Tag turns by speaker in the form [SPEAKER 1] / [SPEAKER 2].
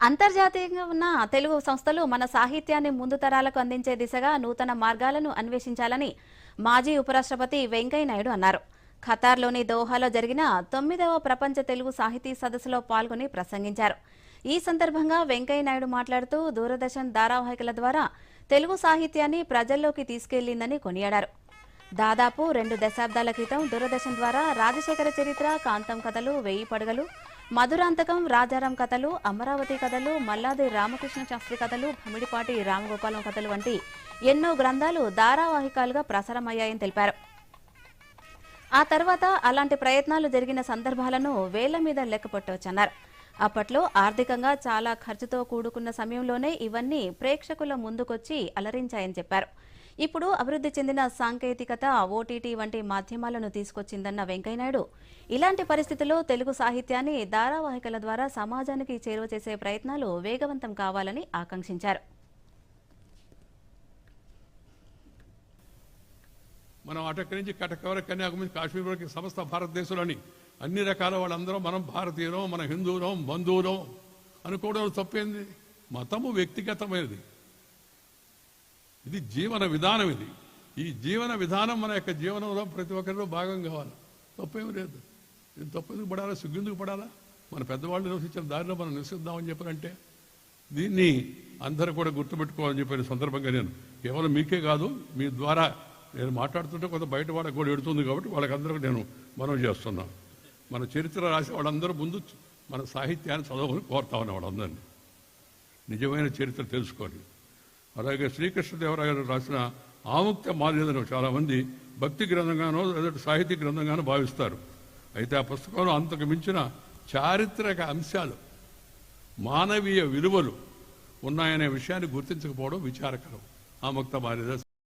[SPEAKER 1] అంతర్జాతీయంగా ఉన్న తెలుగు సంస్థలు మన సాహిత్యాన్ని ముందు తరాలకు అందించే దిశగా నూతన మార్గాలను అన్వేషించాలని మాజీ ఉపరాష్ట్రపతి వెంకయ్య నాయుడు అన్నారు. ఖతార్లోని దోహాలో జరిగిన తొమ్మిదవ ప్రపంచ తెలుగు సాహితీ సదస్సులో పాల్గొని ప్రసంగించారు. ఈ సందర్భంగా వెంకయ్య నాయుడు మాట్లాడుతూ దూరదర్శన్ ధారావాహికల ద్వారా తెలుగు సాహిత్యాన్ని ప్రజల్లోకి తీసుకెళ్ళిందని కొనియాడారు. దాదాపు రెండు దశాబ్దాల క్రితం దూరదర్శన్ ద్వారా రాజశేఖర చరిత్ర కాంతం కథలు వెయ్యి పడగలు మధురాంతకం రాజారాం కథలు అమరావతి కథలు మల్లాది రామకృష్ణ శాస్త్రి కథలు భమిడిపాటి రామగోపాలం కథలు వంటి ఎన్నో గ్రంథాలు ధారావాహికాలుగా ప్రసారమయ్యాయని తెలిపారు. ఆ తర్వాత అలాంటి ప్రయత్నాలు జరిగిన సందర్భాలను వేల మీద లెక్కపట్టవచ్చన్నారు అప్పట్లో ఆర్థికంగా చాలా ఖర్చుతో కూడుకున్న సమయంలోనే ఇవన్నీ ప్రేక్షకుల ముందుకొచ్చి అలరించాయని చెప్పారు. ఇప్పుడు అభివృద్ధి చెందిన సాంకేతికత ఓటీటీ వంటి మాధ్యమాలను తీసుకొచ్చిందన్న వెంకయ్యనాయుడు. ఇలాంటి పరిస్థితుల్లో తెలుగు సాహిత్యాన్ని ధారావాహికల ద్వారా సమాజానికి చేరువ చేసే ప్రయత్నాలు వేగవంతం కావాలని ఆకాంక్షించారు.
[SPEAKER 2] మనం అటక్కడి నుంచి కటక వరకు కన్యాకుమారి కాశ్మీర్ వరకు సమస్త భారతదేశంలోని అన్ని రకాల వాళ్ళందరూ మనం భారతీయులం మన హిందువులం బంధువులం అనుకోవడం తప్పేంది? మతము వ్యక్తిగతమైనది. ఇది జీవన విధానం ఇది. ఈ జీవన విధానం మన యొక్క జీవనంలో ప్రతి ఒక్కరిలో భాగం కావాలి. తప్పేమి లేదు. ఇది తప్పు ఎందుకు పడాలా? సిగ్గుందుకు పడాలా? మన పెద్దవాళ్ళు నివసించిన దారిలో మనం నివసిద్దామని చెప్పారంటే దీన్ని అందరూ కూడా గుర్తుపెట్టుకోవాలని చెప్పిన సందర్భంగా నేను కేవలం మీకే కాదు మీ ద్వారా నేను మాట్లాడుతుంటే కొంత బయట వాళ్ళకి కూడా ఎడుతుంది కాబట్టి వాళ్ళకందరికీ నేను మనం చేస్తున్నాను. మన చరిత్ర రాసి వాళ్ళందరూ ముందు మన సాహిత్యాన్ని చదవని కోరుతా ఉన్నాం వాళ్ళందరినీ. నిజమైన చరిత్ర తెలుసుకోండి. అలాగే శ్రీకృష్ణదేవరాయలు రాసిన ఆముక్త మాల్యదను చాలామంది భక్తి గ్రంథంగానో లేదంటే సాహితీ గ్రంథంగానో భావిస్తారు. అయితే ఆ పుస్తకంలో అంతకు మించిన చారిత్రక అంశాలు మానవీయ విలువలు ఉన్నాయనే విషయాన్ని గుర్తించకపోవడం విచారకరం. ఆముక్త మాల్యద